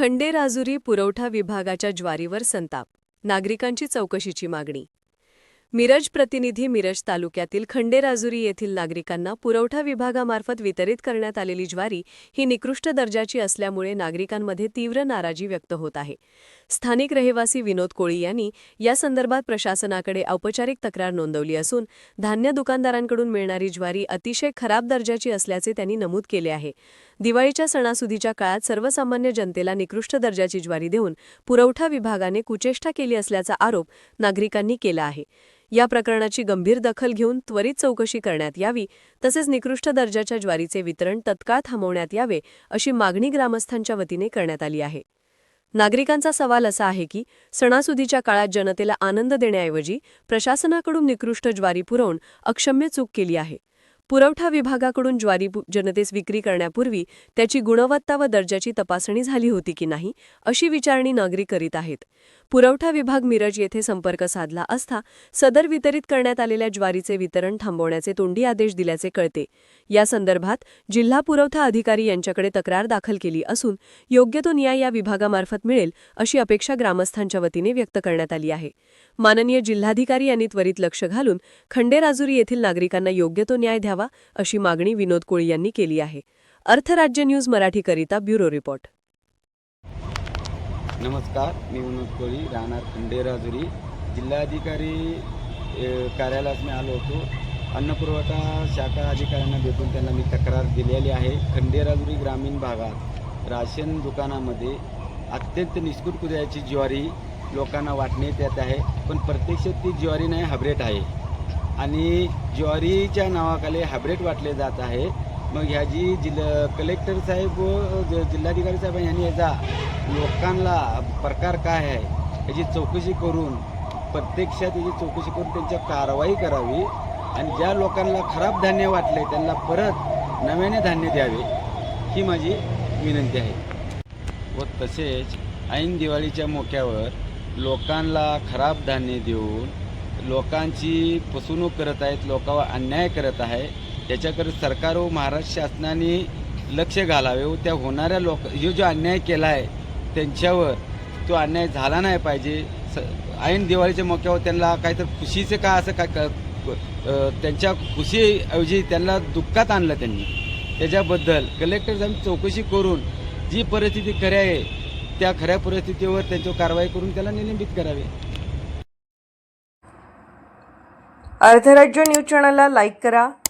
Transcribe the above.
खंडेराजुरी पुरवठा विभागाच्या ज्वारीवर संताप नागरिकांची चौकशीची मागणी मिरज प्रतिनिधी मिरज तालुक्यातील खंडेराजुरी येथील नागरिकांना पुरवठा विभागामार्फत वितरित करण्यात आलेली ज्वारी ही निकृष्ट दर्जाची असल्यामुळे नागरिकांमध्ये तीव्र नाराजी व्यक्त होत आहे. स्थानिक रहिवासी विनोद कोळी यांनी या संदर्भात प्रशासनाकडे औपचारिक तक्रार नोंदवली असून धान्य दुकानदारांकडून मिळणारी ज्वारी अतिशय खराब दर्जाची असल्याचे त्यांनी नमूद केले आहे. दिवाळीच्या सणासुदीच्या काळात सर्वसामान्य जनतेला निकृष्ट दर्जाची ज्वारी देऊन पुरवठा विभागाने कुचेष्टा केली असल्याचा आरोप नागरिकांनी केला आहे. या प्रकरणाची गंभीर दखल घेऊन त्वरित चौकशी करण्यात यावी तसेच निकृष्ट दर्जाच्या ज्वारीचे वितरण तत्काळ थांबवण्यात यावे अशी मागणी ग्रामस्थांच्या वतीने करण्यात आली आहे. नागरिकांचा सवाल असा आहे की सणासुदीच्या काळात जनतेला आनंद देण्याऐवजी प्रशासनाकडून निकृष्ट ज्वारी पुरवून अक्षम्य चूक केली आहे. पुरवठा विभागाकडून ज्वारी जनतेस विक्री करण्यापूर्वी त्याची गुणवत्ता व दर्जाची तपासणी झाली होती की नाही अशी विचारणी नागरिक करीत आहेत. पुरवठा विभाग मिरज येथे संपर्क साधला असता सदर वितरित करण्यात आलेल्या ज्वारीचे वितरण थांबवण्याचे तोंडी आदेश दिल्याचे कळते. या संदर्भात जिल्हा पुरवठा अधिकारी यांच्याकडे तक्रार दाखल केली असून योग्य तो न्याय या विभागामार्फत मिळेल अशी अपेक्षा ग्रामस्थांच्या वतीने व्यक्त करण्यात आली आहे. माननीय जिल्हाधिकारी यांनी त्वरित लक्ष घालून खंडेराजुरी येथील नागरिकांना योग्य तो न्याय द्यावा अशी मागणी विनोद कोळी यांनी केली आहे. अर्थराज्य न्यूज मराठीकरिता ब्युरो रिपोर्ट. नमस्कार मी विनोद कोळी राहणार खंडेराजुरी जिल्हाधिकारी कार्यालयात मी आलो होतो. अन्नपुरवठा शाखा अधिकाऱ्यांना भेटून त्यांना मी तक्रार दिलेली आहे. खंडेराजुरी ग्रामीण भागात राशन दुकानामध्ये अत्यंत निष्कुट कुदयाची ज्वारी लोकांना वाटण्यात येत आहे. पण प्रत्यक्षात ती ज्वारी नाही हायब्रेड आहे. आणि ज्वारीच्या नावाखाली हायब्रेड वाटले जात आहे. मग ह्याची जिल्हा कलेक्टर साहेब व ज- जिल्हाधिकारी साहेब यांनी याचा लोकांना प्रकार काय आहे याची चौकशी करून प्रत्यक्षात याची चौकशी करून त्यांच्या कारवाई करावी आणि ज्या लोकांना खराब धान्य वाटले त्यांना परत नव्याने धान्य द्यावे ही माझी विनंती आहे. व तसेच ऐन दिवाळीच्या मोक्यावर लोकांना खराब धान्य देऊन लोकांची फसवणूक करत आहेत लोकांवर अन्याय करत आहे त्याच्याकडे सरकार व महाराष्ट्र शासनाने लक्ष घालावे व त्या होणाऱ्या लोक जो जो अन्याय केला आहे त्यांच्यावर तो अन्याय झाला नाही पाहिजे. स ऐन दिवाळीच्या मोक्यावर त्यांना काहीतरी खुशीचं का असं काय क- त्यांच्या खुशीऐवजी त्यांना दुःखात आणलं त्यांनी. त्याच्याबद्दल कलेक्टर साहेब चौकशी करून जी परिस्थिती खरी आहे त्या खऱ्या परिस्थितीवर त्यांच्यावर कारवाई करून त्याला निलंबित करावे. अर्धराज्य न्यूज चॅनलला लाईक करा